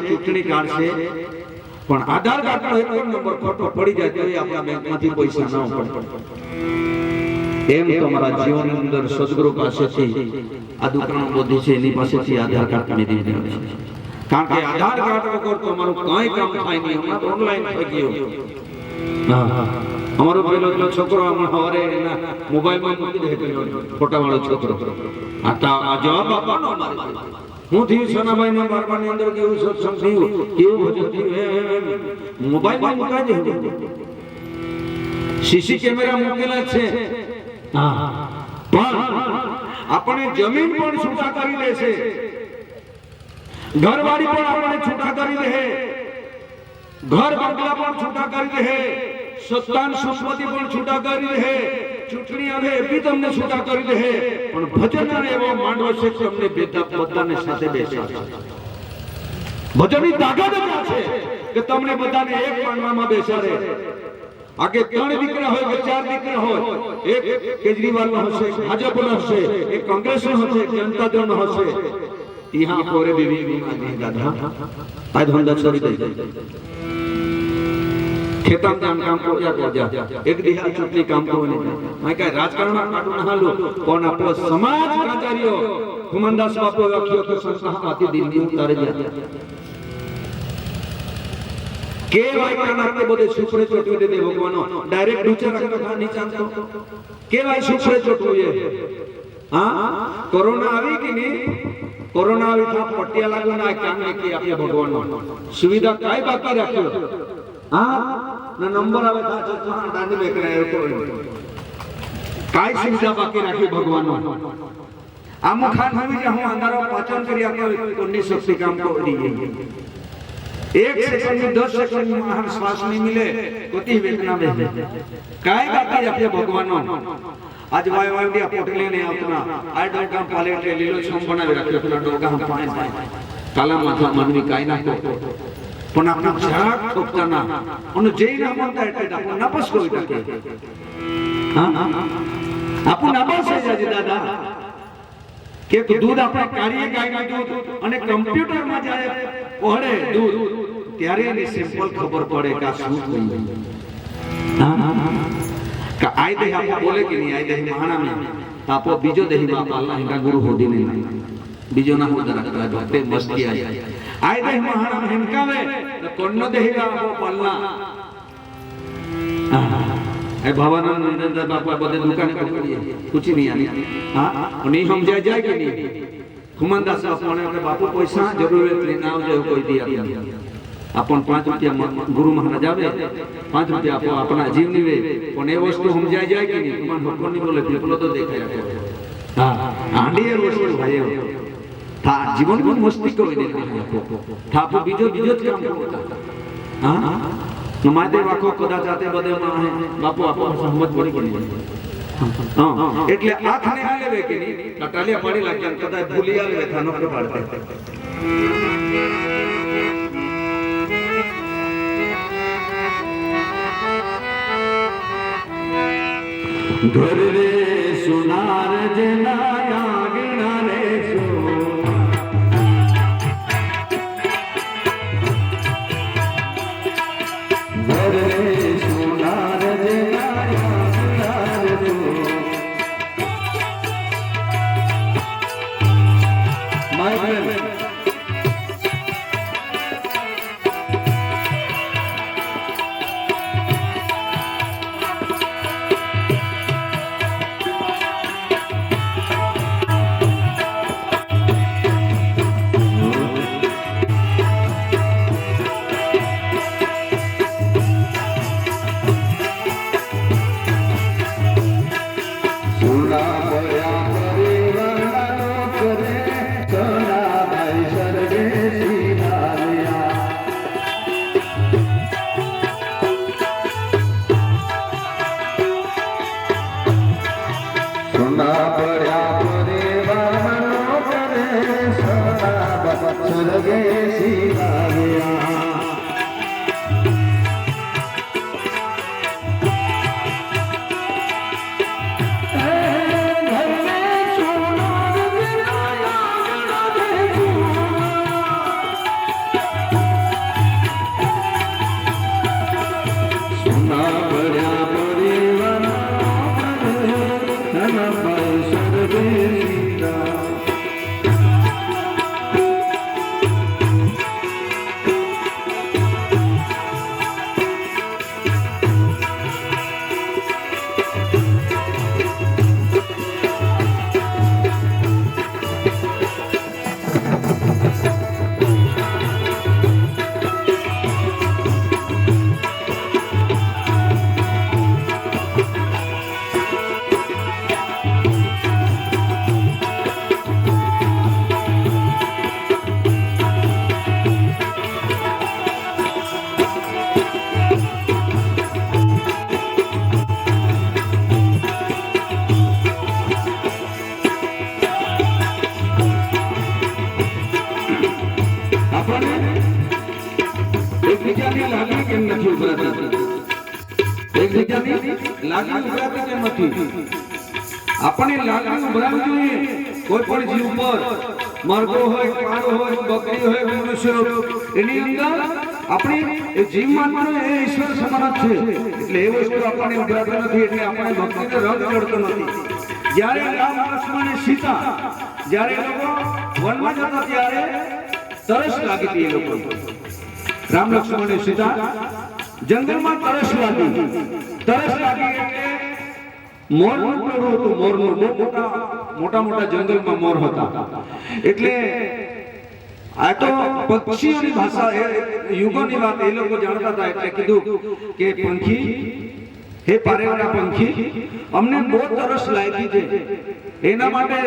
ચૂંટણી કાર્ડ છે, પણ આધાર કાર્ડ નો એક નંબર ખોટો પડી જાય તો આપણા બેંકમાંથી પૈસા ન એમ તમારા જીવન અંદર સદગુરુ પાસેથી આ દુકાનો બધી છે, એની પાસેથી આધાર કાર્ડ મેળવી દેવાનું કારણ કે આધાર કાર્ડ વગર તમારું કાંઈ કામ થાય નહીં હમણાં તો ઓનલાઈન થઈ ગયું હા અમારો પેલો પેલો છોકરો હમણાં સવારે એના મોબાઈલમાં મૂકી દે પેલો ફોટાવાળો છોકરો આ તો આ જવાબ આપવાનો અમારે હું થયું સોનાભાઈ ના બારમાની અંદર કેવું સત્સંગ થયું કેવું ભજન થયું એમ એમ એમ મોબાઈલમાં મુકાઈ દે સીસી કેમેરા મૂકેલા જ છે હા પણ આપણે જમીન પણ છૂટા કરી દેશે ઘરવાળી પણ આપણે છૂટા કરી દે. ઘર બંગલા પણ છૂટા કરી દે. સત્તાન સંપત્તિ પણ છૂટા કરી દે. ચૂંટણી આવે એ બી તમને છૂટા કરી દે. પણ ભજન એવો માંડવો છે તમને બેટા બધાને સાથે બેસાડશે ભજનની તાકાત જ છે કે તમને બધાને એક માંડવામાં બેસાડે. આગે ત્રણ દીકરા હોય કે ચાર દીકરા હોય, એક કેજરીવાલ નો હશે ભાજપ નો હશે, એક કોંગ્રેસ નો હશે જનતા દળ નો હશે. यहाँ पोरे बीवी बीमा नहीं दादा आज हम दस छोड़ी दे ખેતમ કામ કામ કોજા કોજા એક દિહા ચૂંટણી કામ કો નહીં મેં કઈ રાજકારણ કાઢું ના હાલું પણ આપણો સમાજ આચાર્યો હુમનદાસ બાપુ લખ્યો કે સંસ્થામાંથી દિલ્હી ઉતારે ગયા કે ભાઈ કાના કે બધે સુખરે ચોટવી દે ભગવાનો ડાયરેક્ટ નીચે રાખતો ખા નીચાન તો કે ભાઈ સુખરે ચોટવું એ હા કોરોના આવી કે નહીં કોરોના આવી તો પટ્ટિયા લાગુ ના કામ કે આપણે ભગવાનનો સુવિધા કઈ બાકી રાખ્યો? હા ના નંબર આવે તો ચચરા દાંડી બેકરા એ કોઈ સુવિધા બાકી રાખી ભગવાનનો. આમ ખાન આવી જે હું અંધારો પાચન કરી આપ્યો કોની શક્તિ કામ કરી ગઈ. એક સેકન્ડની દસ સેકન્ડની મહાન શ્વાસ નહીં મિલે કોતી વેદના બે કાઈ બાકી રાખીએ ભગવાનનો. આજ વાય વાય ડિયા પોટલી ને આપના આ ડોગા પાલેટે લીલો છમ બનાવી રાખ્યો પેલા ડોગા પાણી પાણી કાલા માથા મનની કાઈ નાખો પણ આપણે જરાક ઠોકતા ના. અને જે ના માનતા એટલે આપણે નાપસ કોઈ શકે હા? આપણું નાપસ થઈ જાય દાદા. કે દૂધ આપણે કાર્ય ગાય નાખ્યું દૂધ અને કમ્પ્યુટરમાં જાય પહોળે દૂધ, ત્યારે એની સિમ્પલ ખબર પડે કે આ શું થયું. હા હા? કે આય દેહ આપો બોલે કે નહીં આય દેહ મહાણા મેં આપો બીજો દેહ બાપ અલ્લાહ ઇનકા ગુરુ હોદી ને બીજો ના હોદા રાખતા ભક્તે મસ્તી આય આય દેહ મહાણા મેં હિંકાવે તો કોણનો દેહ આપો અલ્લાહ. એ ભવાનંદ નરેન્દ્ર બાપા બધે દુકાને પકડીએ પૂછી નહીં આની. હા? નહીં સમજાય જાય કે નહીં? ખુમનદાસ બાપુ બાપુ પૈસા જરૂરત લઈને આવજો કોઈ દી આપી. આપણ પાંચ રૂપિયા ગુરુ મહારાજ આવે, પાંચ રૂપિયા આપો, આપણા જીવની વે પણ એ વસ્તુ સમજાય જાય કે નહીં? તમારે ભગવાનની બોલે પીપલો તો દેખાય હા હાંડી એ વસ્તુ ભાઈ થા જીવન પણ મસ્તી કરો એને થાપો બીજો બીજો જ કામ કરો હા? કદાચ આતે બાપુ, આપો સહમત એટલે આંખને ભૂલી આવે ধরে সোনার জেলা চলে গেছি કોઈ પણ જીવ પર મરઘો હોય પાડો હોય બકરી હોય, મનુષ્ય એની અંદર આપણી એ જીવ માત્ર એ ઈશ્વર સમાન જ છે. એટલે એ વસ્તુ આપણને ઉભરાતો નથી, એટલે આપણે ભક્તિને રંગ ચડતો નથી. જ્યારે રામ, લક્ષ્મણ અને સીતા, જ્યારે લોકો વનમાં જતા ત્યારે તરસ લાગી હતી એ લોકો. રામ, લક્ષ્મણ અને સીતા જંગલમાં તરસ લાગી. તરસ લાગી એટલે મોરનું ટોળું હતું, મોરનું બહુ મોટા મોટા મોટા જંગલમાં મોર હતા. એટલે આ તો પક્ષીઓની ભાષા, એ યુગોની વાત એ લોકો જાણતા હતા. એટલે કીધું કે પંખી, હે પારેવાળા પંખી, અમને બહુ તરસ લાગી છે. એના માટે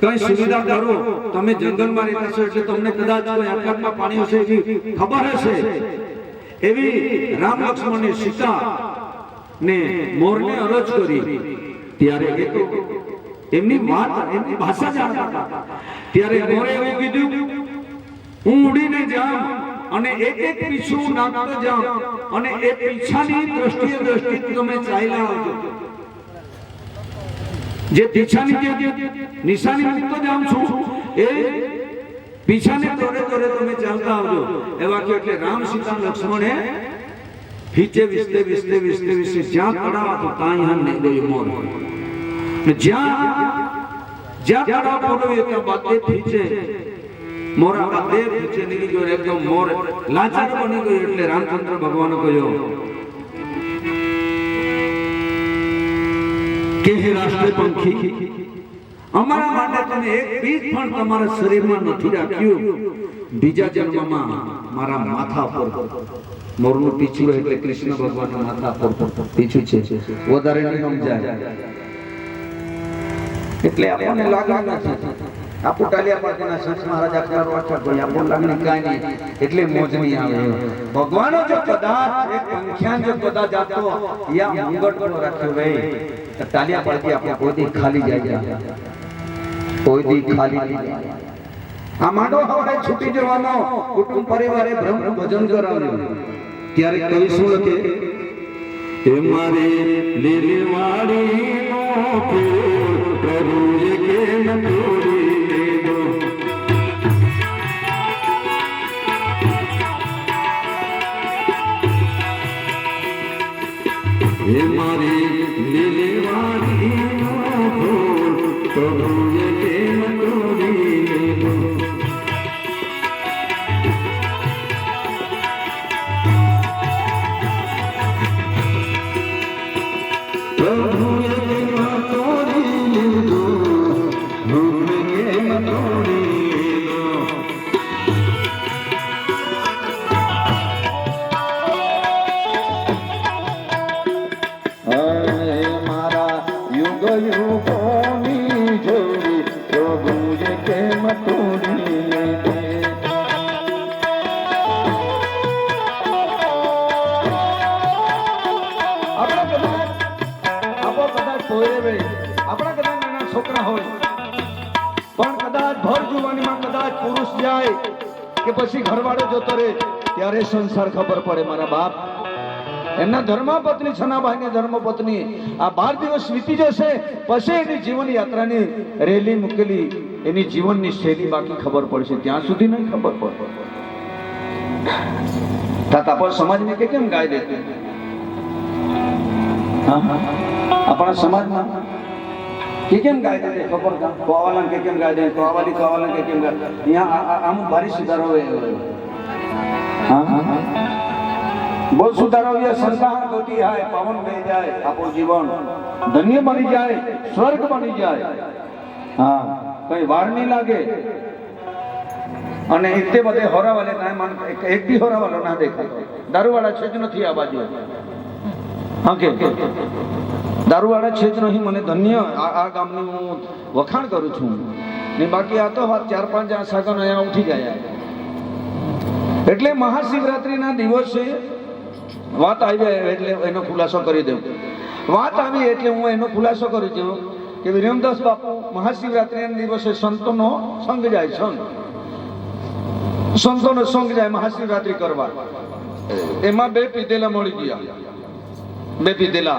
કઈ સુવિધા કરો. તમે જંગલમાં રહેતા છો એટલે તમને કદાચ કોઈ પાણી હશે એવી ખબર હશે. એવી રામ લક્ષ્મણ ને સીતા ને મોરને અરજ કરી. ત્યારે એ તો એમની વાત એમની ભાષા જાણતા ત્યારે મોરે એવું કીધું હું ઉડીને જાઉં અને એક એક પીછું નાખતો જાઉં અને એ પીછાની દ્રષ્ટિએ દ્રષ્ટિ તમે ચાલ્યા આવજો. જે પીછાની જે નિશાની મૂકતો જાઉં છું એ પીછાને દોરે દોરે તમે ચાલતા આવજો. એવા કે એટલે રામ સીતા લક્ષ્મણે હિચે વિસ્તે વિસ્તે વિસ્તે વિસ્તે જ્યાં કડાવા હતો ત્યાં નહીં ગયું મોર. રામચંદ્ર ભગવાન કહ્યો, કે પંખી અમારા માટે તમે એક બીજ પણ તમારા શરીરમાં નથી રાખ્યું. બીજા જન્મમાં મારા માથા પર. મોરનું પીછું એટલે કૃષ્ણ ભગવાનના માથા પર પીછું છે. વધારે સમજાય. એટલે આપણને લાગણી નથી આપુ ટાલિયા પાટીના સંત મહારાજ આખા વાંચા કોઈ કાંઈ નહીં, એટલે મોજ આવે. ભગવાનો જો કદાચ એક પંખ્યાન જો કદાચ આપતો યા મુંગટ પર રાખ્યો ભાઈ. ખાલી જાય. આ માંડો હવારે છૂટી જવાનો, કુટુંબ પરિવારે ભજન કરાવ્યું. ત્યારે કવિ શું લખે હે મારી લીલી પોયરે આપણા કદાચ નાના છોકરા હોય. પણ કદાચ ભર જુવાનીમાં કદાચ પુરુષ જાય કે પછી ઘરવાળો જતો રહે ત્યારે સંસાર ખબર પડે મારા બાપ. એમના ધર્મપત્ની છનાભાઈ ને ધર્મપત્ની આ બાર દિવસ વીતી જશે પછી એની જીવન યાત્રાની રેલી મૂકેલી એની જીવનની શૈલી બાકી ખબર પડશે. ત્યાં સુધી નહીં ખબર પડે. તાતા પર સમાજને કે કેમ ગાય દેતી? હા, હા. આપણા સમાજમાં કે કેમ ગાય દે ખબર કોવાલા કે કેમ ગાય દે? કોવાલી કોવાલા કે કેમ ગાય અહીંયા આમ ભારી સુધારો હા. બહુ સુધારો હોય સંસાર ગતિ હાય પવન થઈ જાય, આપણું જીવન ધન્ય બની જાય, સ્વર્ગ બની જાય. હા, કઈ વાર નહીં લાગે. અને એટલે બધે હોરાવાલે એક બી હોરાવાલો ના દેખાય દારૂવાળા છે જ નથી આ બાજુ. હા કે? દારૂવાળા નહીં, મને ધન્ય આ ગામનું હું વખાણ કરું છું. ને બાકી આ તો વાત ચાર પાંચ જણા સાગનો અહીંયા ઉઠી ગયા. એટલે મહાશિવરાત્રિના દિવસે વાત આવી એટલે એનો ખુલાસો કરી દઉં. વાત આવી એટલે હું એનો ખુલાસો કરી દઉં કે વિરમદાસ બાપુ, મહાશિવરાત્રિના દિવસે સંતોનો સંગ જાય સંઘ સંતોનો સંગ જાય મહાશિવરાત્રિ કરવા. એમાં બે પીધેલા મળી ગયા. બે દેલા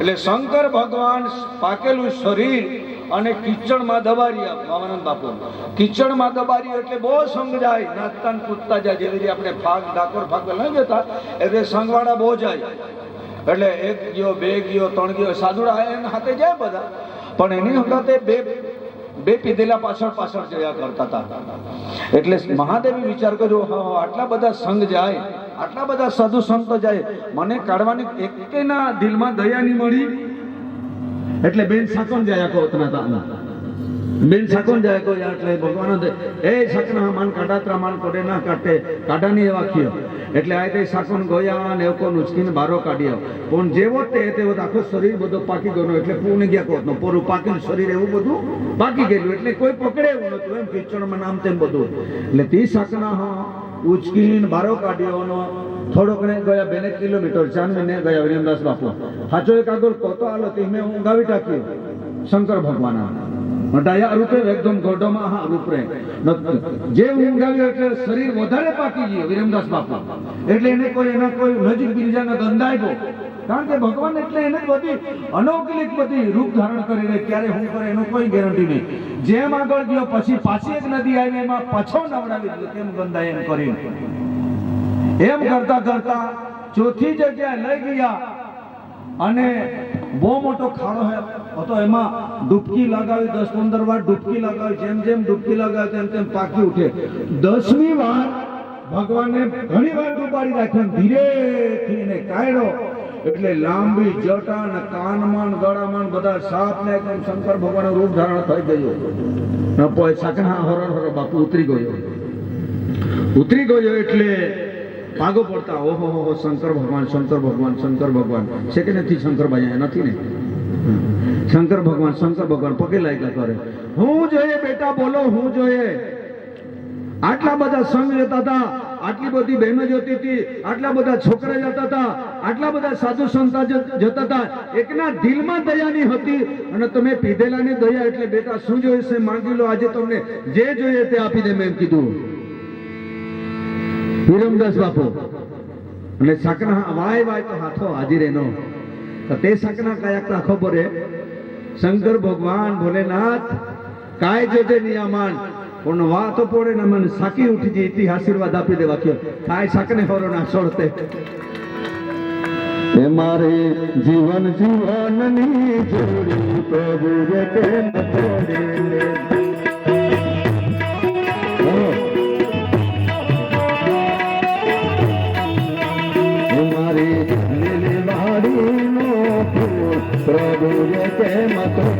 એટલે શંકર ભગવાન પાકેલું શરીર અને કિચડમાં દબારી ભવાનંદ બાપુ. કિચડમાં દબારી એટલે બહુ સંઘ જાય નાચતા કૂદતા જાય, જેવી રીતે આપણે ફાગ ડાકોર ફાગ ન જતા એટલે સંગવાળા બહુ જાય. એટલે એક ગયો, બે ગયો, ત્રણ ગયો, સાધુડા એના હાથે જાય બધા. પણ એની વખતે બે બે પીધેલા પાછળ પાછળ જયા કરતા હતા. એટલે મહાદેવે વિચાર કર્યો આટલા બધા સંઘ જાય, આટલા બધા સાધુ સંતો જાય, મને કાઢવાની એકેના દિલમાં દયા નહીં મળી. એટલે બેન સાકોન જયા કો ઉતના તા બેન સાકોન જાય કો યાર એટલે ભગવાન એ સકના માન કાઢાત્રા માન કોડે ના કાટે કાઢાની એવા ખીયો. એટલે આ તે સાકોન ગોયા ને એકો નુચકીને બારો કાઢ્યો. પણ જેવો તે તેવો આખો શરીર બધો પાકી ગયો એટલે પૂને ગયા કોતનો પોરું પાકીને શરીર એવું બધું પાકી ગયેલું. એટલે કોઈ પકડે એવું નતું. એમ કિચડમાં નામ તેમ બધું. એટલે તે સાકના હા, ઉચકીને બારો કાઢ્યો થોડોક ને ગયા બેને કિલોમીટર. ચાંદ ને ગયા વિરેમદાસ બાપુ. હાચો એક આગળ કોતો આલો તે મેં ઊંઘાવી ટાક્યો શંકર ભગવાન ડાયા રૂપે એકદમ ગોડોમાં હા રૂપરે જે ઊંઘાવ્યો એટલે શરીર વધારે પાકી ગયું, વિરમદાસ બાપા. એટલે એને કોઈ એના કોઈ નજીક બીજાનો ગંધાયો કારણ કે ભગવાન એટલે એને બધી અનૌકલિક બધી રૂપ ધારણ કરીને ક્યારે હું કરે એનો કોઈ ગેરંટી નહીં. જેમ આગળ ગયો, પછી પાછી એક નદી આવી, એમાં પાછો નવડાવી દીધો, કેમ ગંદા એમ કરીને. એમ કરતા કરતા ચોથી જગ્યાએ લઈ ગયા અને બહુ મોટો ખાડો હે. હતો એમાં ડૂબકી લગાવી, દસ પંદર વાર ડૂબકી લગાવી, જેમ જેમ ડૂબકી લગાવે તેમ તેમ પાકી ઉઠે. દસમી વાર ભગવાને ઘણી વાર ડૂબાડી રાખ્યો અને ધીરેથી એને કાઢ્યો એટલે લાંબી જટા ને કાનમાં ગળામાં બધા સાપ ને એકદમ શંકર ભગવાનનું રૂપ ધારણ થઈ ગયું. પોય સાકના હરો હરો બાપુ ઉતરી ગયો. ઉતરી ગયો એટલે પાગો પડતા, ઓહો, હો શંકર ભગવાન શંકર ભગવાન શંકર ભગવાન. છે કે નથી શંકર ભાઈ નથી ને? શંકર ભગવાન શંકર ભગવાન પગે લાગ્યા કરે. હું જોઈએ બેટા, બોલો, હું જોઈએ. આટલા બધા સંઘ જતા હતા, આટલી બધી બહેનો જતી હતી, આટલા બધા છોકરા જતા હતા, આટલા બધા સાધુ સંતા જતા હતા. એકના દિલમાં દયાની હતી અને તમે પીધેલાની દયા એટલે બેટા શું જોઈએ છે માંગી લો, આજે તમને જે જોઈએ તે આપી દે મેં કીધું. વિરમદાસ બાપુ. અને શકના વાય વાય તો હાથો હાજીર એનો તો તે શકના કયાક ના ખબર શંકર ભગવાન ભોલેનાથ કાય જોજે નિયામન પણ વાત પોડે ને મને સાકી ઉઠી જઈ તી આશીર્વાદ આપી દેવા કયો. કાય શકને હોરો ના છોડતે એ મારે જીવન જીવનની જોડી પ્રભુ કે ન તોડી ફૂલ પ્રભુ જે